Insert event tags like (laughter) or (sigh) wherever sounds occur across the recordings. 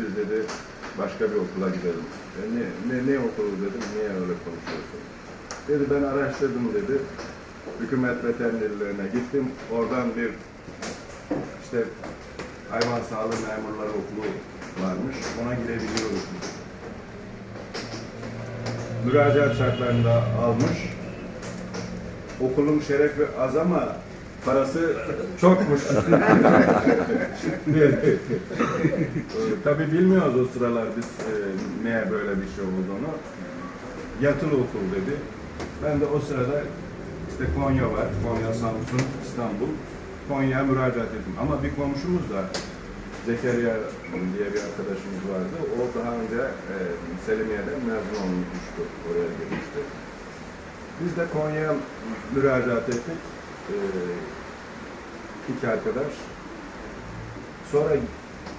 biz dedi başka bir okula gidelim. E, ne, ne, ne okulu dedim, niye öyle konuşuyorsun? Dedi ben araştırdım dedi. Hükümet veterinerlerine gittim. Oradan bir işte hayvan sağlığı memurları okulu varmış. Ona girebiliyoruz. Müracaat şartlarında almış. Okulun şerefi az ama parası çokmuş. (laughs) Tabi bilmiyoruz o sıralar biz e, neye böyle bir şey olduğunu. Yatılı okul dedi. Ben de o sırada işte Konya var, Konya, Samsun, İstanbul. Konya'ya müracaat ettim. Ama bir komşumuz da Zekeriya diye bir arkadaşımız vardı. O daha önce e, Selimiye'den mezun olmuştu. Oraya girmişti. Biz de Konya'ya müracaat ettik. E, iki arkadaş. Sonra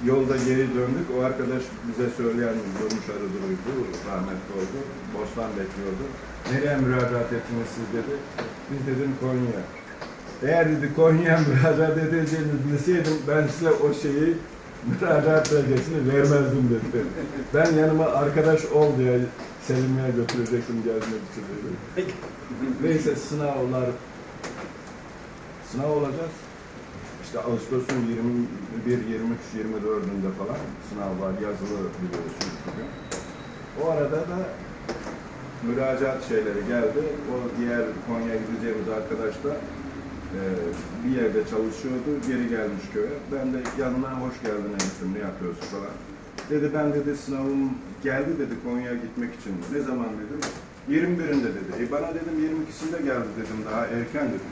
yolda geri döndük. O arkadaş bize söyleyen Durmuş Arıduru'ydu. Rahmetli oldu. Bostan bekliyordu. Nereye müracaat ettiniz siz dedi. Biz dedim Konya'ya. Eğer dedi Konya'ya (laughs) müracaat edeceğinizi bilseydim ben size o şeyi müracaat belgesini vermezdim dedi. Ben yanıma arkadaş ol diye Selimiye götürecektim gezmek için dedi. Neyse sınavlar sınav olacağız. İşte Ağustos'un 21, 23, 24'ünde falan sınav var. Yazılı biliyorsunuz bugün. O arada da müracaat şeyleri geldi. O diğer Konya'ya gideceğimiz arkadaş da e, bir yerde çalışıyordu. Geri gelmiş köye. Ben de yanına hoş geldin eniştem ne yapıyorsun falan. Dedi ben dedi sınavım geldi dedi Konya'ya gitmek için. Ne zaman dedim. 21'inde dedi. E bana dedim 22'sinde geldi dedim daha erken dedim.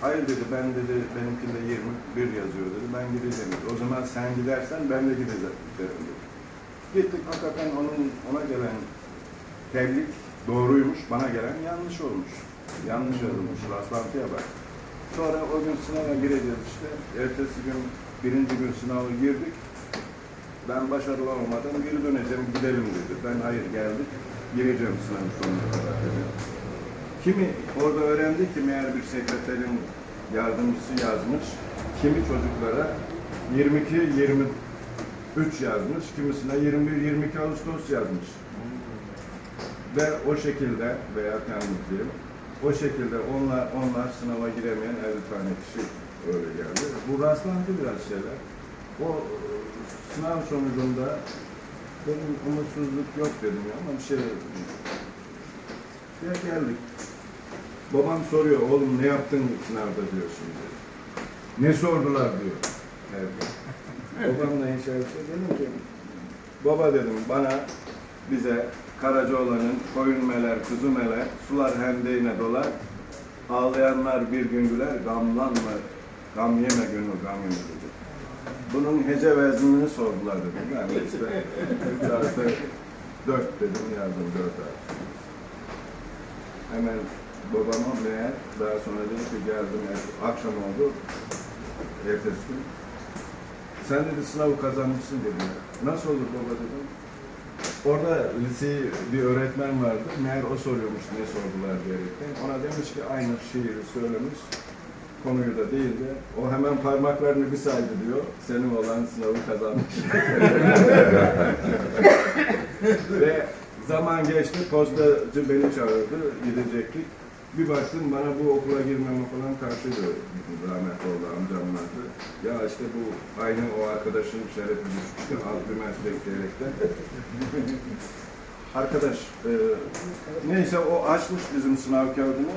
Hayır dedi ben dedi benimkinde 21 yazıyor dedi. Ben gideceğim dedi. O zaman sen gidersen ben de gideceğim dedi. Gittik hakikaten onun ona gelen tebrik doğruymuş, bana gelen yanlış olmuş. Yanlış yazılmış, rastlantıya bak. Sonra o gün sınava gireceğiz işte. Ertesi gün, birinci gün sınavı girdik. Ben başarılı olmadan geri döneceğim, gidelim dedi. Ben hayır geldik, gireceğim sınavın sonuna kadar dedi. Kimi orada öğrendi ki meğer bir sekreterin yardımcısı yazmış. Kimi çocuklara 22, 23 yazmış, kimisine 21, 22 Ağustos yazmış. Ve o şekilde veya diyelim, o şekilde onlar, onlar sınava giremeyen 50 tane kişi öyle geldi. Bu rastlantı biraz şeyler. O sınav sonucunda benim umutsuzluk yok dedim ya ama bir şey ya geldik. Babam soruyor, oğlum ne yaptın sınavda diyor şimdi. Ne sordular diyor. Evet. Babamla inşaatçı dedim ki, baba dedim bana bize Karacaoğlan'ın koyun meler, kuzu meler, sular hendeğine dolar, ağlayanlar bir gün güler, gamlanma, gam yeme gönül gam yeme dedi. Bunun hece veznini sordular dedim. De işte üç artı dört dedim, yazdım dört artı. Hemen babama meğer daha sonra dedi ki geldim er- akşam oldu ertesi gün. Sen dedi sınavı kazanmışsın dedi. Nasıl olur baba dedim. Orada lise bir öğretmen vardı. Meğer o soruyormuş ne sordular diyerekten. Ona demiş ki aynı şiiri söylemiş. Konuyu da değil de o hemen parmaklarını bir saydı diyor. Senin olan sınavı kazanmış. (laughs) Ve zaman geçti. Postacı beni çağırdı. Gidecektik. Bir baktım bana bu okula girmeme falan karşıydı. Rahmetli oldu amcam vardı. Ya işte bu aynı o arkadaşın şerefi düşmüştü. Az bir meslek diyerekten. (laughs) Arkadaş, e, neyse o açmış bizim sınav kağıdını.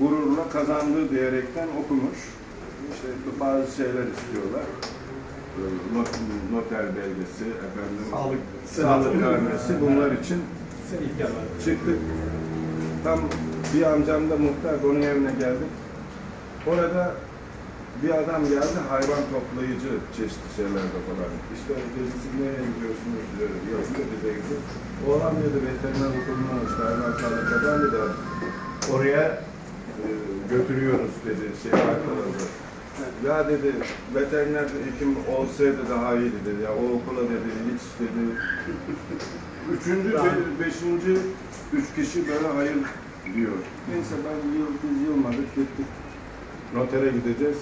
Gururla kazandı diyerekten okumuş. İşte bazı şeyler istiyorlar. E, Not, noter belgesi, efendim, Sağlık. sağlık karnesi bunlar için çıktık. Tam bir amcam da muhtar, onun evine geldik. Orada bir adam geldi, hayvan toplayıcı çeşitli şeylerde falan. İşte dedi, siz nereye gidiyorsunuz diyor. Dedi, bize gidiyor. Oğlan dedi, veteriner okuluna işte hayvan sağlıklardan dedi. Oraya e, götürüyoruz dedi, şey arkadaşlar. Ya dedi, veteriner hekim olsaydı daha iyiydi dedi. Ya o okula dedi, hiç dedi. Üçüncü, be- beşinci üç kişi böyle hayır diyor. Neyse ben yıl, biz yılmadık gittik. Notere gideceğiz.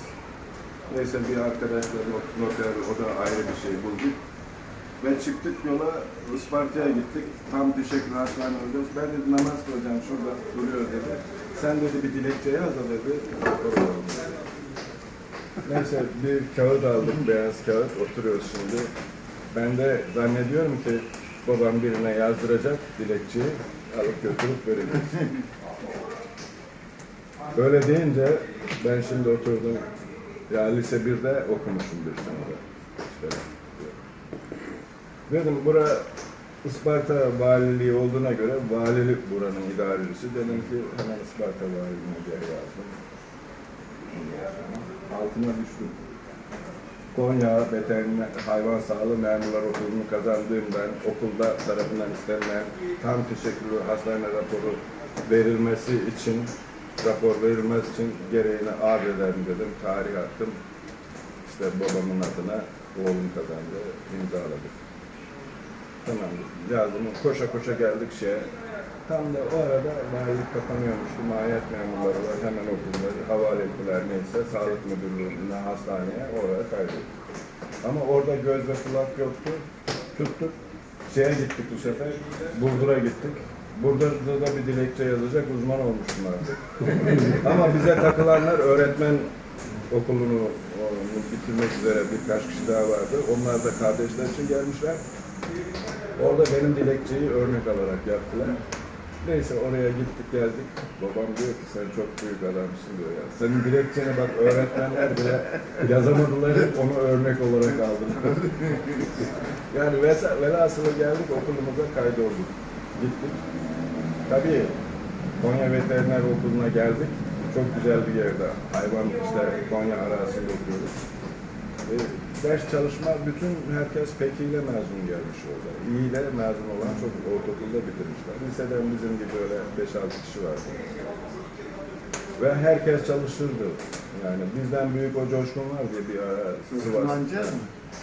Neyse bir arkadaşla not- noter, o da ayrı bir şey bulduk. Ve çıktık yola Isparta'ya gittik. Tam teşekkür hastane oluyoruz. Ben dedi namaz kılacağım şurada duruyor dedi. Sen dedi bir dilekçe yaz dedi. Neyse bir kağıt aldım, beyaz kağıt. Oturuyoruz şimdi. Ben de zannediyorum ki babam birine yazdıracak dilekçeyi alıp götürüp verecek. Böyle deyince ben şimdi oturdum. Ya lise 1'de okumuşum bir sene. İşte. Dedim bura Isparta valiliği olduğuna göre valilik buranın idarecisi. Dedim ki hemen Isparta valiliğine diye yazdım. Altına düştüm. Konya Veteriner Hayvan Sağlığı Memurlar Okulu'nu kazandığım ben okulda tarafından istenilen tam teşekkürlü hastane raporu verilmesi için rapor verilmesi için gereğini arz dedim. Tarih attım. İşte babamın adına oğlum kazandı. imzaladık. Tamam yazdım. Koşa koşa geldik şeye. Tam da o arada valilik kapanıyormuştu. Mahiyet memurları var. Hemen okulları havale ettiler neyse. Sağlık müdürlüğüne, hastaneye oraya kaydettik. Ama orada göz ve kulak yoktu. Tuttuk. Şeye gittik bu sefer. Burdur'a gittik. Burada da bir dilekçe yazacak uzman olmuştum artık. (laughs) Ama bize takılanlar öğretmen okulunu bitirmek üzere birkaç kişi daha vardı. Onlar da kardeşler için gelmişler. Orada benim dilekçeyi örnek alarak yaptılar. Neyse oraya gittik geldik. Babam diyor ki sen çok büyük adamsın diyor ya. Senin dilekçeni bak öğretmenler bile yazamadılar onu örnek olarak aldılar. (laughs) yani velhasılı geldik okulumuza kaydolduk. Gittik. Tabii Konya Veteriner Okulu'na geldik. Çok güzel bir yerde. Hayvan işte Konya arasında okuyoruz. E, ders çalışma bütün herkes pekiyle mezun gelmiş orada. İyiyle mezun olan çok ortaokulda bitirmişler. Liseden bizim gibi öyle 5-6 kişi vardı. Ve herkes çalışırdı. Yani bizden büyük o coşkun var diye bir ara Sivas. Osmanlıca mı?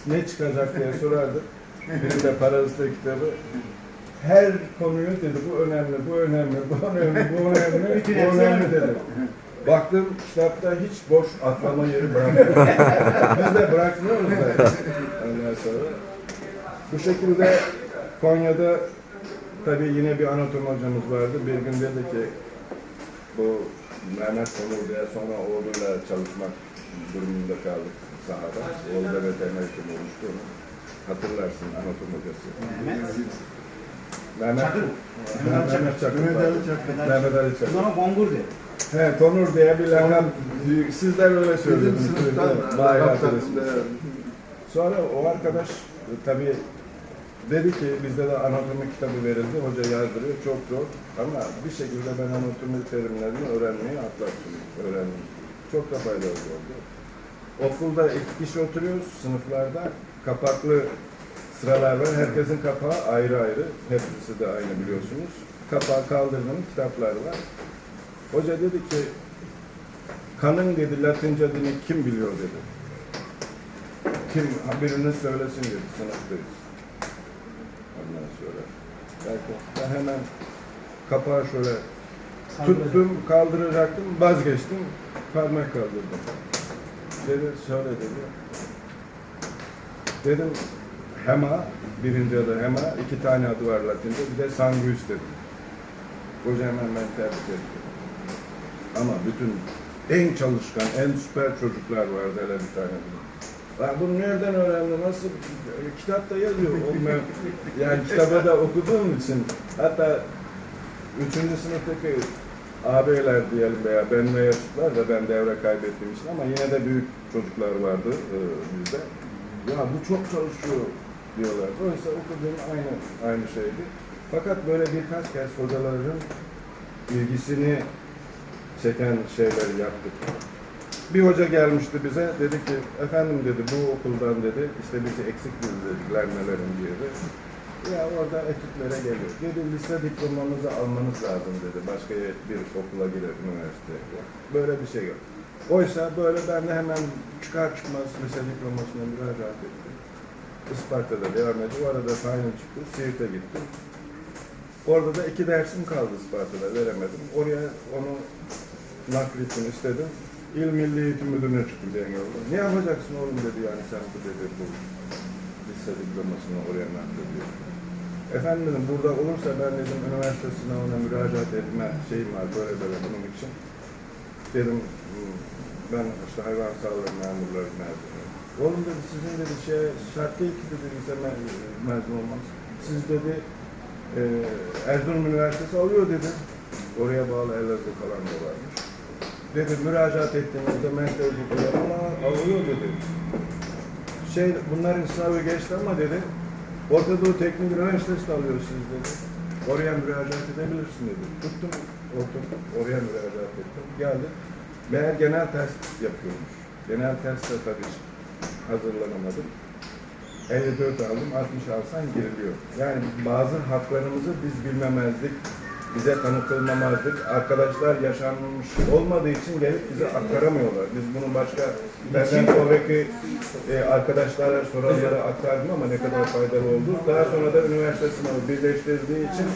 Ne çıkacak diye sorardık. Birinde paraliste kitabı. Her konuyu dedi bu önemli, bu önemli, bu önemli, bu önemli, (laughs) bu önemli dedi. Baktım kitapta hiç boş atlama yeri bırakmıyor. (laughs) Biz de bırakmıyoruz da. Ondan sonra. Bu şekilde Konya'da tabii yine bir anatom hocamız vardı. Bir gün dedi ki bu Mehmet Konur diye sonra oğluyla çalışmak durumunda kaldık sahada. Oğlu da veteriner hekim olmuştu onu. Hatırlarsın anatom hocası. Mehmet. Mehmet Çakır. Mehmet Çakır. Mehmet. Ali Çakır. Mehmet Ali O Çakır. zaman Kongur de. He, Konur diye bir lakap. Sizler öyle Bizim söylüyordunuz. sınıftan lakap takımda Sonra o arkadaş e, tabii dedi ki bizde de anatomi kitabı verildi. Hoca yazdırıyor. Çok zor. Ama bir şekilde ben anatomi terimlerini öğrenmeyi atlattım. Öğrendim. Çok da faydalı oldu. Okulda iki kişi oturuyoruz sınıflarda. Kapaklı sıralar var. Herkesin kapağı ayrı ayrı. Hepsi de aynı biliyorsunuz. Kapağı kaldırdım. Kitaplar var. Hoca dedi ki kanın dedi Latince adını kim biliyor dedi. Kim birinin söylesin dedi sınıftayız. Ondan sonra. Belki ben hemen kapağı şöyle tuttum, kaldıracaktım, vazgeçtim, parmak kaldırdım. Dedi, söyle dedi. Dedim, hema, birinci adı hema, iki tane adı var Latince, bir de sanguis dedim. Hoca hemen ben tebrik etti. Ama bütün en çalışkan, en süper çocuklar vardı hele bir tane. Ben bunu nereden öğrendim? Nasıl? Kitapta yazıyor. O me- yani kitabı da okuduğum için hatta üçüncü sınıftaki ağabeyler diyelim veya benimle yaşıtlar da ben devre kaybettiğim için ama yine de büyük çocuklar vardı e, bizde. Ya bu çok çalışıyor diyorlar. Oysa okuduğum aynı aynı şeydi. Fakat böyle birkaç kez hocaların ilgisini çeken şeyleri yaptık. Bir hoca gelmişti bize, dedi ki, efendim dedi, bu okuldan dedi, işte bizi eksik bilgilenmelerin yeri. Ya orada etütlere geliyor. Dedi, lise diplomanızı almanız lazım dedi, başka bir okula girip üniversiteye. Böyle bir şey yok. Oysa böyle ben de hemen çıkar çıkmaz lise diplomasına müracaat ettim. Isparta'da devam etti. O arada tayin çıktı, Siirt'e gittim. Orada da iki dersim kaldı Isparta'da, veremedim. Oraya onu nakletini istedim. İl Milli Eğitim Müdürü'ne çıktım yolda. Ne yapacaksın oğlum dedi yani sen bu dedi bu lise diplomasını oraya naklediyor. Efendim dedim burada olursa ben dedim üniversite sınavına müracaat etme şeyim var böyle böyle bunun için. Dedim "Hmm, ben işte hayvan sağlığı memurları mezunuyum. Oğlum dedi sizin dedi şey şart değil ki dedi lise me- mezun olmaz. Siz dedi Erzurum Üniversitesi alıyor dedi. Oraya bağlı Elazığ falan da varmış. Dedi müracaat ettiğinizde meslek hukuku ama alıyor dedi. Şey bunların sınavı geçti ama dedi Orta Doğu Teknik Üniversitesi de alıyor siz dedi. Oraya müracaat edebilirsin dedi. Tuttum orta, oraya müracaat ettim. Geldi. Meğer genel test yapıyormuş. Genel testte tabii hazırlanamadım. 54 aldım, 60 alsan giriliyor. Yani bazı haklarımızı biz bilmemezdik, bize tanıtılmamazdık. Arkadaşlar yaşanmış olmadığı için gelip bize aktaramıyorlar. Biz bunu başka benden sonraki e, arkadaşlara, soranlara aktardım ama ne kadar faydalı oldu. Daha sonra da üniversite sınavı birleştirdiği için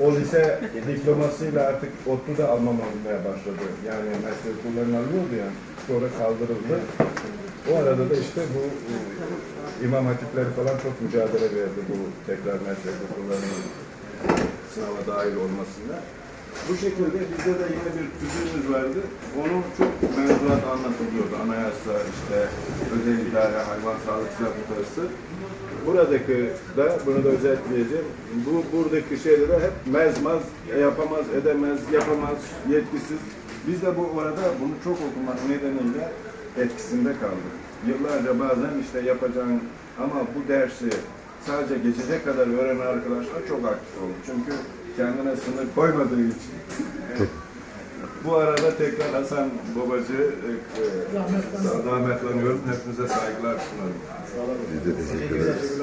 o lise diplomasıyla artık ODTÜ de almam olmaya başladı. Yani meslek okullarını alıyordu ya, sonra kaldırıldı. O arada da işte bu e, imam hatipleri falan çok mücadele verdi bu tekrar meslek okullarının sınava dahil olmasında. Bu şekilde bizde de yine bir tüzüğümüz vardı. Onu çok mevzuat anlatılıyordu. Anayasa, işte özel idare, hayvan sağlık sigortası. Buradaki da, bunu da özetleyeceğim. Bu buradaki şeyde de hep mezmaz, yapamaz, edemez, yapamaz, yetkisiz. Biz de bu arada bunu çok okumak nedeniyle etkisinde kaldık. Yıllarca bazen işte yapacağın ama bu dersi sadece geçecek kadar öğrenen arkadaşlar çok aktif oldu. Çünkü kendine sınır koymadığı için. bu arada tekrar Hasan Babacı e, e, rahmetlanıyorum. Hepinize saygılar sunarım. Biz de teşekkür ederiz.